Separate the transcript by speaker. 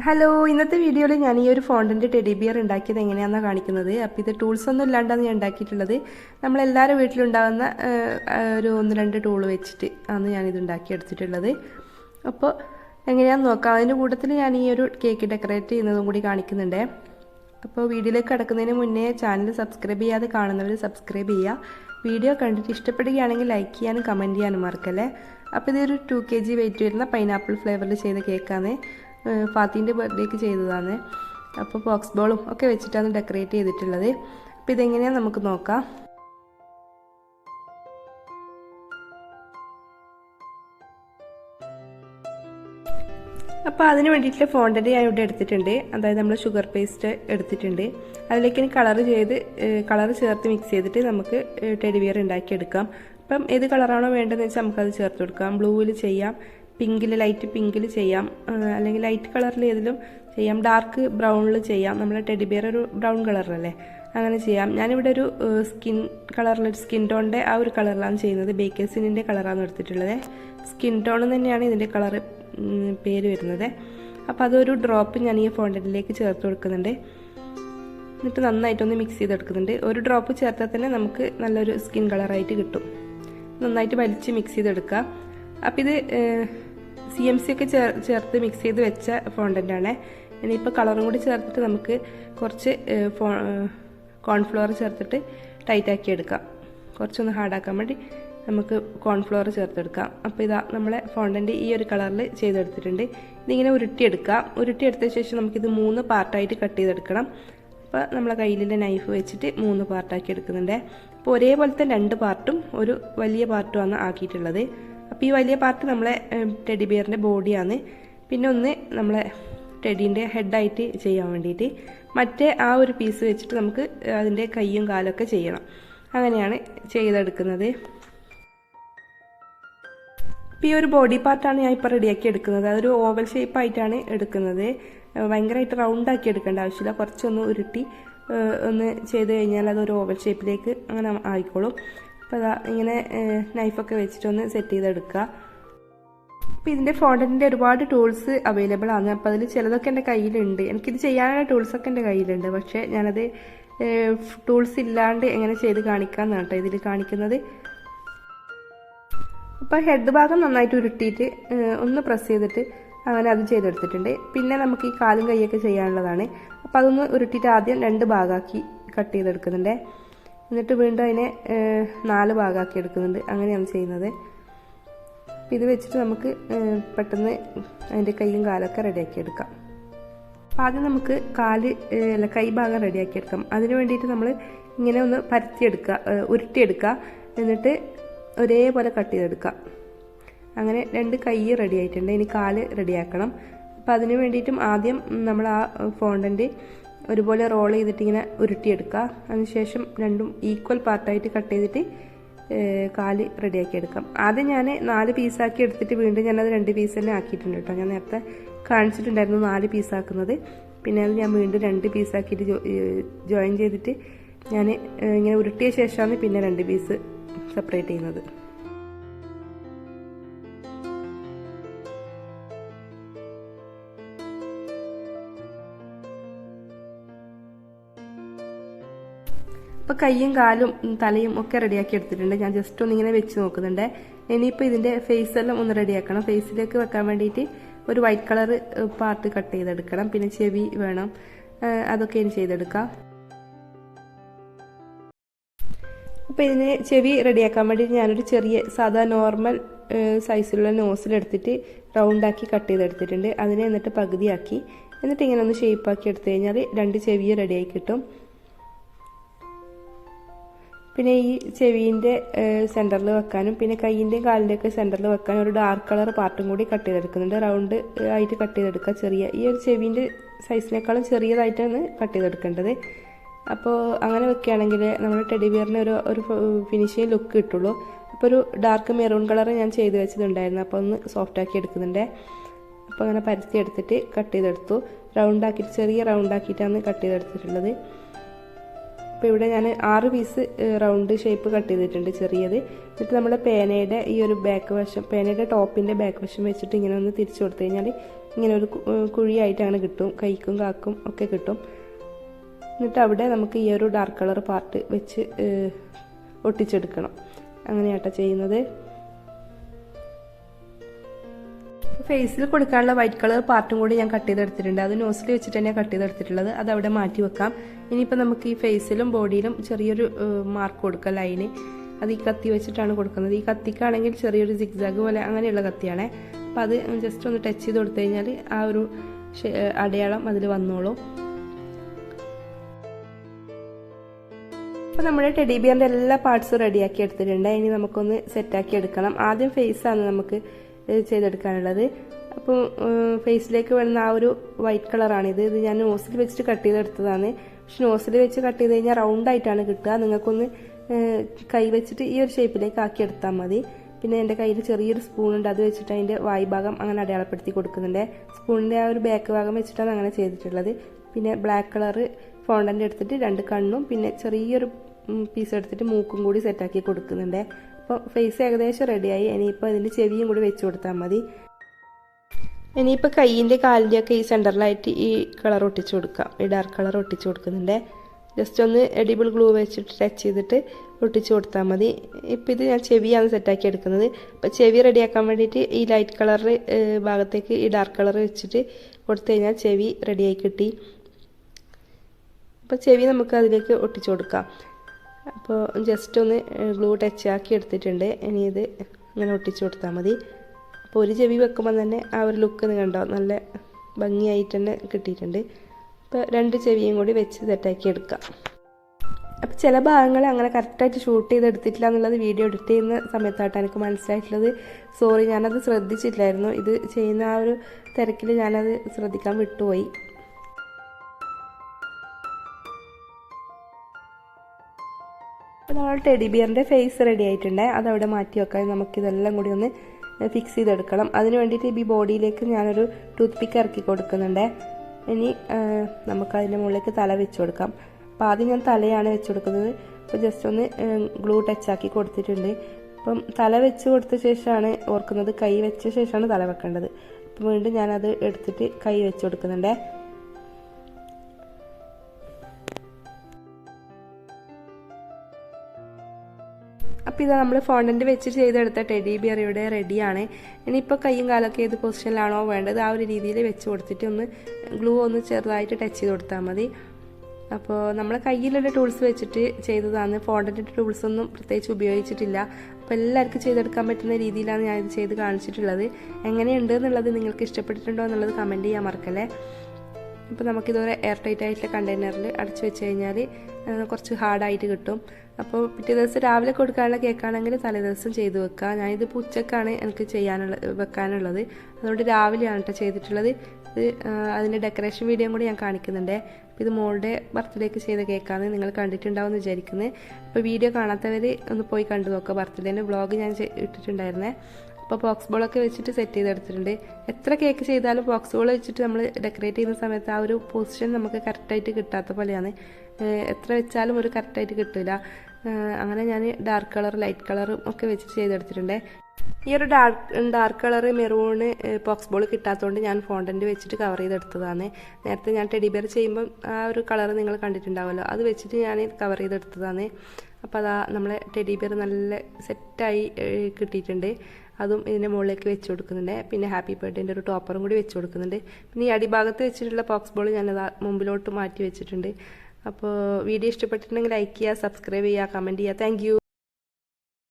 Speaker 1: Hello ഇന്നത്തെ വീഡിയോയിൽ ഞാൻ ഈ ഒരു ഫോണ്ടിന്റെ ടെഡി ബിയർ ഉണ്ടാക്കിയത് എങ്ങനെയാണെന്നാണ് കാണിക്കുന്നത്. അപ്പോൾ ഇത് ടൂൾസ് ഒന്നും ഇല്ലാണ്ടാണ് ഞാൻ ഉണ്ടാക്കിയിട്ടുള്ളത്. നമ്മളെല്ലാവരും വീട്ടിലുണ്ടാകുന്ന ഒരു ഒന്ന് രണ്ട് ടൂൾ വെച്ചിട്ട് ആണ് ഞാനിത് ഉണ്ടാക്കിയെടുത്തിട്ടുള്ളത് അപ്പോൾ എങ്ങനെയാണെന്ന് നോക്കാം. അതിന്റെ കൂട്ടത്തിൽ ഞാൻ ഈ ഒരു കേക്ക് ഡെക്കറേറ്റ് ചെയ്യുന്നതും കൂടി കാണിക്കുന്നുണ്ട്. അപ്പോൾ വീഡിയോയിലേക്ക് കിടക്കുന്നതിന് മുന്നേ ചാനൽ സബ്സ്ക്രൈബ് ചെയ്യാതെ കാണുന്നവർ സബ്സ്ക്രൈബ് ചെയ്യുക. വീഡിയോ കണ്ടിട്ട് ഇഷ്ടപ്പെടുകയാണെങ്കിൽ ലൈക്ക് ചെയ്യാനും കമന്റ് ചെയ്യാനും മറക്കല്ലേ? അപ്പോൾ ഇതൊരു ടു കെ ജി വെയിറ്റ് വരുന്ന പൈനാപ്പിൾ ഫ്ലേവറിൽ ചെയ്ത കേക്കാണ് ഫാത്തിന്റെ ബർത്ത്ഡേക്ക് ചെയ്തതാണ്. അപ്പോൾ ബോക്സ് ബോളും ഒക്കെ വെച്ചിട്ടാണ് ഡെക്കറേറ്റ് ചെയ്തിട്ടുള്ളത്. അപ്പോൾ ഇതെങ്ങനെയാണ് നമുക്ക് നോക്കാം. അപ്പോൾ അതിന് വേണ്ടിയിട്ടുള്ള ഫോണ്ടന്റ് ഞാൻ ഇവിടെ എടുത്തിട്ടുണ്ട്. അതായത് നമ്മൾ ഷുഗർ പേസ്റ്റ് എടുത്തിട്ടുണ്ട്. അതിലേക്ക് ഇനി കളർ ചെയ്ത് കളർ ചേർത്ത് മിക്സ് ചെയ്തിട്ട് നമുക്ക് ടെഡിവിയർ ഉണ്ടാക്കിയെടുക്കാം. അപ്പം ഏത് കളറാണോ വേണ്ടതെന്ന് വെച്ചാൽ നമുക്കത് ചേർത്ത് കൊടുക്കാം. ബ്ലൂവിൽ ചെയ്യാം. പിങ്കിൽ ലൈറ്റ് പിങ്കിൽ ചെയ്യാം. അല്ലെങ്കിൽ ലൈറ്റ് കളറിൽ ഏതിലും ചെയ്യാം. ഡാർക്ക് ബ്രൗണിൽ ചെയ്യാം. നമ്മുടെ ടെഡി ബിയർ ഒരു ബ്രൗൺ കളറിലല്ലേ അങ്ങനെ ചെയ്യാം. ഞാനിവിടെ ഒരു സ്കിൻ കളറിൽ സ്കിൻ ടോണിന്റെ ആ ഒരു കളറിലാണ് ചെയ്യുന്നത്. ബേക്കേഴ്സിനിന്റെ കളറാണ് എടുത്തിട്ടുള്ളത്. സ്കിൻ ടോൺ തന്നെയാണ് ഇതിന്റെ കളർ പേര് വരുന്നത്. അപ്പോൾ അതൊരു ഡ്രോപ്പ് ഞാൻ ഈ ഫോണ്ടിലേക്ക് ചേർത്ത് കൊടുക്കുന്നുണ്ട്. എന്നിട്ട് നന്നായിട്ടൊന്ന് മിക്സ് ചെയ്തെടുക്കുന്നുണ്ട്. ഒരു ഡ്രോപ്പ് ചേർത്താൽ തന്നെ നമുക്ക് നല്ലൊരു സ്കിൻ കളറായിട്ട് കിട്ടും. നന്നായിട്ട് വലിച്ച് മിക്സ് ചെയ്തെടുക്കുക. അപ്പോൾ ഇത് സി എം സി ഒക്കെ ചേർ ചേർത്ത് മിക്സ് ചെയ്ത് വെച്ച ഫോണ്ടന്റാണ് ഇനിയിപ്പോൾ കളറും കൂടി ചേർത്തിട്ട് നമുക്ക് കുറച്ച് ഫോ കോൺഫ്ലവർ ചേർത്തിട്ട് ടൈറ്റാക്കി എടുക്കാം. കുറച്ചൊന്ന് ഹാർഡാക്കാൻ വേണ്ടി നമുക്ക് കോൺഫ്ലവർ ചേർത്തെടുക്കാം. അപ്പോൾ ഇതാ നമ്മളെ ഫോണ്ടന്റ് ഈ ഒരു കളറിൽ ചെയ്തെടുത്തിട്ടുണ്ട്. ഇതിങ്ങനെ ഉരുട്ടിയെടുക്കാം. ഉരുട്ടിയെടുത്ത ശേഷം നമുക്കിത് മൂന്ന് പാർട്ടായിട്ട് കട്ട് ചെയ്തെടുക്കണം. അപ്പോൾ നമ്മളെ കയ്യിലെ നൈഫ് വെച്ചിട്ട് മൂന്ന് പാർട്ടാക്കി എടുക്കുന്നുണ്ട്. അപ്പോൾ ഒരേപോലത്തെ രണ്ട് പാർട്ടും ഒരു വലിയ പാർട്ടുമാണ് ആക്കിയിട്ടുള്ളത്. അപ്പോൾ ഈ വലിയ പാർട്ട് നമ്മളെ ടെഡി ബിയറിന്റെ ബോഡിയാണ്. പിന്നെ ഒന്ന് നമ്മളെ ടെഡീന്റെ ഹെഡായിട്ട് ചെയ്യാൻ വേണ്ടിയിട്ട് മറ്റേ ആ ഒരു പീസ് വെച്ചിട്ട് നമുക്ക് അതിന്റെ കൈയും കാലൊക്കെ ചെയ്യണം. അങ്ങനെയാണ് ചെയ്തെടുക്കുന്നത്. ഇപ്പോൾ ഈ ഒരു ബോഡി പാർട്ടാണ് ഞാൻ ഇപ്പോൾ റെഡിയാക്കി എടുക്കുന്നത്. അതൊരു ഓവൽ ഷേപ്പായിട്ടാണ് എടുക്കുന്നത്. ഭയങ്കരമായിട്ട് റൗണ്ട് ആക്കി എടുക്കേണ്ട ആവശ്യമില്ല. കുറച്ചൊന്ന് ഉരുട്ടി ഒന്ന് ചെയ്ത് കഴിഞ്ഞാൽ അതൊരു ഓവൽ ഷേപ്പിലേക്ക് അങ്ങനെ ആയിക്കോളും. അപ്പോൾ അതാ ഇങ്ങനെ നൈഫൊക്കെ വെച്ചിട്ടൊന്ന് സെറ്റ് ചെയ്തെടുക്കുക അപ്പോൾ ഇതിന്റെ ഫോണ്ടന്റിന്റെ ഒരുപാട് ടൂൾസ് അവൈലബിൾ ആണ്. അപ്പോൾ അതിൽ ചിലതൊക്കെ എന്റെ കയ്യിലുണ്ട്. എനിക്കിത് ചെയ്യാനുള്ള ടൂൾസൊക്കെ എന്റെ കയ്യിലുണ്ട്. പക്ഷേ ഞാനത് ടൂൾസ് ഇല്ലാണ്ട് എങ്ങനെ ചെയ്ത് കാണിക്കാമെന്നാണ് കേട്ടോ ഇതിൽ കാണിക്കുന്നത്. അപ്പോൾ ഹെഡ് ഭാഗം നന്നായിട്ട് ഉരുട്ടിയിട്ട് ഒന്ന് പ്രസ് ചെയ്തിട്ട് അങ്ങനെ അത് ചെയ്തെടുത്തിട്ടുണ്ട്. പിന്നെ നമുക്ക് ഈ കാലും കൈയൊക്കെ ചെയ്യാനുള്ളതാണ്. അപ്പോൾ അതൊന്ന് ഉരുട്ടിയിട്ട് ആദ്യം രണ്ട് ഭാഗമാക്കി കട്ട് ചെയ്തെടുക്കുന്നുണ്ട്. എന്നിട്ട് വീണ്ടും അതിനെ നാല് ഭാഗമാക്കി എടുക്കുന്നുണ്ട്. അങ്ങനെയാണ് ചെയ്യുന്നത്. അപ്പോൾ ഇത് വെച്ചിട്ട് നമുക്ക് പെട്ടെന്ന് അതിന്റെ കൈയും കാലൊക്കെ റെഡിയാക്കി എടുക്കാം. ആദ്യം നമുക്ക് കാൽ അല്ല കൈ ഭാഗം റെഡിയാക്കി എടുക്കാം. അതിന് വേണ്ടിയിട്ട് നമ്മൾ ഇങ്ങനെ ഒന്ന് പരത്തിയെടുക്കുക ഉരുട്ടിയെടുക്കുക എന്നിട്ട് ഒരേപോലെ കട്ട് ചെയ്തെടുക്കുക. അങ്ങനെ രണ്ട് കൈ റെഡി ആയിട്ടുണ്ട്. ഇനി കാൽ റെഡിയാക്കണം അപ്പോൾ അതിന് വേണ്ടിയിട്ടും ആദ്യം നമ്മൾ ആ ഫോണ്ടന്റ് ഒരുപോലെ റോൾ ചെയ്തിട്ട് ഇങ്ങനെ ഉരുട്ടിയെടുക്കുക. അതിനുശേഷം രണ്ടും ഈക്വൽ പാർട്ടായിട്ട് കട്ട് ചെയ്തിട്ട് കാൽ റെഡിയാക്കി എടുക്കാം ആദ്യം ഞാൻ നാല് പീസാക്കി എടുത്തിട്ട് വീണ്ടും ഞാനത് രണ്ട് പീസ് തന്നെ ആക്കിയിട്ടുണ്ട് കേട്ടോ. ഞാൻ നേരത്തെ കാണിച്ചിട്ടുണ്ടായിരുന്നു നാല് പീസാക്കുന്നത് പിന്നെ അത് ഞാൻ വീണ്ടും രണ്ട് പീസാക്കിയിട്ട് ജോയിൻ ചെയ്തിട്ട് ഞാൻ ഇങ്ങനെ ഉരുട്ടിയ ശേഷമാണ് പിന്നെ രണ്ട് പീസ് സെപ്പറേറ്റ് ചെയ്യുന്നത്. ഇപ്പോൾ കൈയും കാലും തലയും ഒക്കെ റെഡിയാക്കി എടുത്തിട്ടുണ്ട്. ഞാൻ ജസ്റ്റ് ഒന്നിങ്ങനെ വെച്ച് നോക്കുന്നുണ്ട്. ഇനിയിപ്പോൾ ഇതിന്റെ ഫേസ് എല്ലാം ഒന്ന് റെഡിയാക്കണം ഫേസിലേക്ക് വെക്കാൻ വേണ്ടിയിട്ട് ഒരു വൈറ്റ് കളർ പാർട്ട് കട്ട് ചെയ്തെടുക്കണം. പിന്നെ ചെവി വേണം. അതൊക്കെ ഇനി ചെയ്തെടുക്കാം. അപ്പോൾ ഇതിന് ചെവി റെഡിയാക്കാൻ വേണ്ടി ഞാനൊരു ചെറിയ സാധാ നോർമൽ സൈസിലുള്ള നോസിലെടുത്തിട്ട് റൗണ്ടാക്കി കട്ട് ചെയ്തെടുത്തിട്ടുണ്ട്. അതിനെ എന്നിട്ട് പകുതിയാക്കി. എന്നിട്ട് ഇങ്ങനെ ഒന്ന് ഷേപ്പാക്കി എടുത്തു കഴിഞ്ഞാൽ രണ്ട് ചെവിയും റെഡിയായി കിട്ടും. പിന്നെ ഈ ചെവീന്റെ സെന്ററിൽ വെക്കാനും പിന്നെ കൈയിന്റെയും കാലിന്റെയൊക്കെ സെന്ററിൽ വെക്കാനും ഒരു ഡാർക്ക് കളർ പാർട്ടും കൂടി കട്ട് ചെയ്തെടുക്കുന്നുണ്ട്. റൗണ്ട് ആയിട്ട് കട്ട് ചെയ്തെടുക്കുക. ചെറിയ ഈ ഒരു ചെവീന്റെ സൈസിനേക്കാളും ചെറിയതായിട്ടാണ് കട്ട് ചെയ്തെടുക്കേണ്ടത്. അപ്പോൾ അങ്ങനെ വെക്കുകയാണെങ്കിൽ നമ്മുടെ ടെഡിബിയറിന് ഒരു ഒരു ഫിനിഷിങ് ലുക്ക് കിട്ടുള്ളൂ. അപ്പോൾ ഒരു ഡാർക്ക് മെറൂൺ കളർ ഞാൻ ചെയ്ത് വെച്ചിട്ടുണ്ടായിരുന്നു. അപ്പോൾ ഒന്ന് സോഫ്റ്റ് ആക്കി എടുക്കുന്നുണ്ട്. അപ്പോൾ അങ്ങനെ പരത്തി എടുത്തിട്ട് കട്ട് ചെയ്തെടുത്തു. റൗണ്ട് ആക്കിയിട്ട് ചെറിയ റൗണ്ട് ആക്കിയിട്ടാണ് കട്ട് ചെയ്തെടുത്തിട്ടുള്ളത്. അപ്പോൾ ഇവിടെ ഞാൻ ആറ് പീസ് റൗണ്ട് ഷേപ്പ് കട്ട് ചെയ്തിട്ടുണ്ട് ചെറിയത്. എന്നിട്ട് നമ്മുടെ പേനയുടെ ഈ ഒരു ബാക്ക് വശം പേനയുടെ ടോപ്പിന്റെ ബാക്ക് വശം വെച്ചിട്ട് ഇങ്ങനെ ഒന്ന് തിരിച്ചു കൊടുത്തു കഴിഞ്ഞാൽ ഇങ്ങനെ ഒരു കുഴിയായിട്ട് കിട്ടും. കൈക്കും കാക്കും ഒക്കെ കിട്ടും. എന്നിട്ട് അവിടെ നമുക്ക് ഈ ഒരു ഡാർക്ക് കളർ പാർട്ട് വെച്ച് ഒട്ടിച്ചെടുക്കണം. അങ്ങനെയാട്ടോ ചെയ്യുന്നത്. ഫേസിൽ കൊടുക്കാനുള്ള വൈറ്റ് കളർ പാർട്ടും കൂടി ഞാൻ കട്ട് ചെയ്തെടുത്തിട്ടുണ്ട്. അത് നോസിൽ വെച്ചിട്ട് തന്നെ കട്ട് ചെയ്തെടുത്തിട്ടുള്ളത്. അത് അവിടെ മാറ്റി വെക്കാം. ഇനിയിപ്പോൾ നമുക്ക് ഈ ഫേസിലും ബോഡിയിലും ചെറിയൊരു മാർക്ക് കൊടുക്കാം ലൈന് അത് ഈ കത്തി വെച്ചിട്ടാണ് കൊടുക്കുന്നത്. ഈ കത്തിക്കാണെങ്കിൽ ചെറിയൊരു സിഗ്സാഗ് പോലെ അങ്ങനെയുള്ള കത്തിയാണേ. അപ്പോൾ അത് ജസ്റ്റ് ഒന്ന് ടച്ച് ചെയ്ത് കൊടുത്തു കഴിഞ്ഞാൽ ആ ഒരു അടയാളം അതിൽ വന്നോളും. അപ്പോൾ നമ്മുടെ ടെഡി ബിയറിന്റെ എല്ലാ പാർട്സും റെഡിയാക്കി എടുത്തിട്ടുണ്ട്. ഇനി നമുക്കൊന്ന് സെറ്റാക്കി എടുക്കണം. ആദ്യം ഫേസാണ് നമുക്ക് ചെയ്തെടുക്കാനുള്ളത്. അപ്പോൾ ഫേസിലേക്ക് വരുന്ന ആ ഒരു വൈറ്റ് കളറാണിത് ഇത് ഞാൻ നോസിൽ വെച്ചിട്ട് കട്ട് ചെയ്തെടുത്തതാണ്. പക്ഷെ നോസിൽ വെച്ച് കട്ട് ചെയ്ത് കഴിഞ്ഞാൽ റൗണ്ട് ആയിട്ടാണ് കിട്ടുക. നിങ്ങൾക്കൊന്ന് കൈ വെച്ചിട്ട് ഈ ഒരു ഷേപ്പിലേക്ക് ആക്കി എടുത്താൽ മതി. പിന്നെ എന്റെ കയ്യിൽ ചെറിയൊരു സ്പൂൺ ഉണ്ട്. അത് വെച്ചിട്ട് അതിന്റെ വായ് ഭാഗം അങ്ങനെ അടയാളപ്പെടുത്തി കൊടുക്കുന്നുണ്ട്. സ്പൂണിന്റെ ആ ഒരു ബാക്ക് ഭാഗം വെച്ചിട്ടാണ് അങ്ങനെ ചെയ്തിട്ടുള്ളത്. പിന്നെ ബ്ലാക്ക് കളറ് ഫോണ്ടന്റ് എടുത്തിട്ട് രണ്ട് കണ്ണും പിന്നെ ചെറിയൊരു പീസ് എടുത്തിട്ട് മൂക്കും കൂടി സെറ്റാക്കി കൊടുക്കുന്നുണ്ട്. അപ്പോൾ ഫേസ് ഏകദേശം റെഡിയായി ഇനിയിപ്പോൾ അതിന്റെ ചെവിയും കൂടി വെച്ച് കൊടുത്താൽ മതി. ഇനിയിപ്പോൾ കൈയിന്റെ കാലിന്റെ ഒക്കെ ഈ സെന്ററിലായിട്ട് ഈ കളർ ഒട്ടിച്ചു കൊടുക്കാം. ഈ ഡാർക്ക് കളർ ഒട്ടിച്ചു കൊടുക്കുന്നുണ്ട്. ജസ്റ്റ് ഒന്ന് എഡിബിൾ ഗ്ലൂ വെച്ചിട്ട് ടച്ച് ചെയ്തിട്ട് ഒട്ടിച്ചു കൊടുത്താൽ മതി. ഇപ്പോൾ ഇത് ഞാൻ ചെവിയാണ് സെറ്റാക്കി എടുക്കുന്നത്. അപ്പോൾ ചെവി റെഡിയാക്കാൻ വേണ്ടിയിട്ട് ഈ ലൈറ്റ് കളർ ഭാഗത്തേക്ക് ഈ ഡാർക്ക് കളർ വെച്ചിട്ട് കൊടുത്തു കഴിഞ്ഞാൽ ചെവി റെഡിയായി കിട്ടി. അപ്പോൾ ചെവി നമുക്ക് അതിലേക്ക് ഒട്ടിച്ചു കൊടുക്കാം. അപ്പോൾ ജസ്റ്റ് ഒന്ന് ഗ്ലൂ ടച്ച് ആക്കി എടുത്തിട്ടുണ്ട്. ഇനി ഇത് ഇങ്ങനെ ഒട്ടിച്ചു കൊടുത്താൽ മതി. അപ്പോൾ ഒരു ചെവി വെക്കുമ്പോൾ തന്നെ ആ ഒരു ലുക്ക് ഒന്ന് കണ്ടോ? നല്ല ഭംഗിയായിട്ട് തന്നെ കിട്ടിയിട്ടുണ്ട്. അപ്പോൾ രണ്ട് ചെവിയും കൂടി വെച്ച് സെറ്റാക്കി എടുക്കാം. അപ്പോൾ ചില ഭാഗങ്ങൾ അങ്ങനെ കറക്റ്റായിട്ട് ഷൂട്ട് ചെയ്ത് എടുത്തിട്ടില്ല എന്നുള്ളത് വീഡിയോ എഡിറ്റ് ചെയ്യുന്ന സമയത്തായിട്ടാണ് എനിക്ക് മനസ്സിലായിട്ടുള്ളത്. സോറി ഞാനത് ശ്രദ്ധിച്ചിട്ടില്ലായിരുന്നു. ഇത് ചെയ്യുന്ന ആ ഒരു തിരക്കിൽ ഞാനത് ശ്രദ്ധിക്കാൻ വിട്ടുപോയി. അപ്പോൾ നമ്മൾ ടെഡി ബിയറിന്റെ ഫേസ് റെഡി ആയിട്ടുണ്ട്. അതവിടെ മാറ്റി വെക്കാൻ നമുക്കിതെല്ലാം കൂടി ഒന്ന് ഫിക്സ് ചെയ്തെടുക്കണം. അതിന് വേണ്ടിയിട്ട് ഈ ബോഡിയിലേക്ക് ഞാനൊരു ടൂത്ത് പിക്ക് ഇറക്കി കൊടുക്കുന്നുണ്ട്. ഇനി നമുക്ക് അതിന്റെ മുകളിലേക്ക് തല വെച്ച് കൊടുക്കാം. അപ്പോൾ ആദ്യം ഞാൻ തലയാണ് വെച്ച് കൊടുക്കുന്നത്. അപ്പോൾ ജസ്റ്റ് ഒന്ന് ഗ്ലൂ ടച്ചാക്കി കൊടുത്തിട്ടുണ്ട്. അപ്പം തല വെച്ച് കൊടുത്ത ശേഷമാണ് ഓർക്കുന്നത് കൈ വെച്ച ശേഷമാണ് തല വെക്കേണ്ടത്. അപ്പോൾ വീണ്ടും ഞാനത് എടുത്തിട്ട് കൈ വെച്ച് കൊടുക്കുന്നുണ്ടേ. ഇത് നമ്മൾ ഫോണ്ടന്റ് വെച്ച് ചെയ്തെടുത്ത ടെഡി ബിയർ ഇവിടെ റെഡിയാണ് ഇനിയിപ്പോൾ കൈയും കാലൊക്കെ ഏത് പൊസിഷനിലാണോ വേണ്ടത് ആ ഒരു രീതിയിൽ വെച്ച് കൊടുത്തിട്ട് ഒന്ന് ഗ്ലൂ ഒന്ന് ചെറുതായിട്ട് ടച്ച് ചെയ്ത് കൊടുത്താൽ മതി. അപ്പോൾ നമ്മൾ കയ്യിലുള്ള ടൂൾസ് വെച്ചിട്ട് ചെയ്തതാണ്. ഫോണ്ടന്റിന്റെ ടൂൾസ് ഒന്നും പ്രത്യേകിച്ച് ഉപയോഗിച്ചിട്ടില്ല. അപ്പോൾ എല്ലാവർക്കും ചെയ്തെടുക്കാൻ പറ്റുന്ന രീതിയിലാണ് ഞാനിത് ചെയ്ത് കാണിച്ചിട്ടുള്ളത്. എങ്ങനെയുണ്ട് എന്നുള്ളത് നിങ്ങൾക്ക് ഇഷ്ടപ്പെട്ടിട്ടുണ്ടോ എന്നുള്ളത് കമന്റ് ചെയ്യാൻ മറക്കല്ലേ. അപ്പോൾ നമുക്കിതുപോലെ എയർ ടൈറ്റ് ആയിട്ടുള്ള കണ്ടെയ്നറിൽ അടച്ചു വെച്ച് കഴിഞ്ഞാൽ കുറച്ച് ഹാർഡായിട്ട് കിട്ടും. അപ്പോൾ പിറ്റേ ദിവസം രാവിലെ കൊടുക്കാനുള്ള കേക്കാണെങ്കിൽ തലേദിവസം ചെയ്ത് വെക്കുക ഞാനിത് ഇപ്പോൾ ഉച്ചക്കാണ് എനിക്ക് ചെയ്യാനുള്ള വെക്കാനുള്ളത്. അതുകൊണ്ട് രാവിലെയാണ് കേട്ടോ ചെയ്തിട്ടുള്ളത്. ഇത് അതിന്റെ ഡെക്കറേഷൻ വീഡിയോ കൂടി ഞാൻ കാണിക്കുന്നുണ്ട്. അപ്പോൾ ഇത് മോളുടെ ബർത്ത്ഡേക്ക് ചെയ്ത കേക്കാണ്. നിങ്ങൾ കണ്ടിട്ടുണ്ടാവും വിചാരിക്കുന്നത് അപ്പോൾ വീഡിയോ കാണാത്തവർ ഒന്ന് പോയി കണ്ടു നോക്കുക ബർത്ത്ഡേന്റെ വ്ളോഗ് ഞാൻ ഇട്ടിട്ടുണ്ടായിരുന്നേ. അപ്പോൾ ബോക്സ് ബോളൊക്കെ വെച്ചിട്ട് സെറ്റ് ചെയ്തെടുത്തിട്ടുണ്ട്. എത്ര കേക്ക് ചെയ്താലും ബോക്സ് ബോൾ വെച്ചിട്ട് നമ്മൾ ഡെക്കറേറ്റ് ചെയ്യുന്ന സമയത്ത് ആ ഒരു പൊസിഷൻ നമുക്ക് കറക്റ്റായിട്ട് കിട്ടാത്ത പോലെയാണ്. എത്ര വെച്ചാലും ഒരു കറക്റ്റായിട്ട് കിട്ടില്ല അങ്ങനെ ഞാൻ ഡാർക്ക് കളർ ലൈറ്റ് കളറും ഒക്കെ വെച്ചിട്ട് ചെയ്തെടുത്തിട്ടുണ്ട്. ഈ ഒരു dark dark colour maroon box ball കിട്ടാത്തതുകൊണ്ട് ഞാൻ ഫോണ്ടന്റ് വെച്ചിട്ട് കവർ ചെയ്തെടുത്തതാണ്. നേരത്തെ ഞാൻ ടെഡി ബിയർ ചെയ്യുമ്പം ആ ഒരു കളർ നിങ്ങൾ കണ്ടിട്ടുണ്ടാവുമല്ലോ. അത് വെച്ചിട്ട് ഞാൻ കവർ ചെയ്തെടുത്തതാണ്. അപ്പോൾ അതാ നമ്മളെ ടെഡി ബിയർ നല്ല സെറ്റായി കിട്ടിയിട്ടുണ്ട്. അതും ഇതിന്റെ മുകളിലേക്ക് വെച്ച് കൊടുക്കുന്നുണ്ട്. പിന്നെ ഹാപ്പി ബർത്ത്ഡേന്റെ ഒരു ടോപ്പറും കൂടി വെച്ച് കൊടുക്കുന്നുണ്ട്. പിന്നെ ഈ അടിഭാഗത്ത് വെച്ചിട്ടുള്ള ബോക്സ് ബോൾ ഞാനത് മുമ്പിലോട്ട് മാറ്റി വെച്ചിട്ടുണ്ട്. അപ്പോൾ വീഡിയോ ഇഷ്ടപ്പെട്ടിട്ടുണ്ടെങ്കിൽ ലൈക്ക് ചെയ്യുക സബ്സ്ക്രൈബ് ചെയ്യുക കമന്റ് ചെയ്യുക. താങ്ക്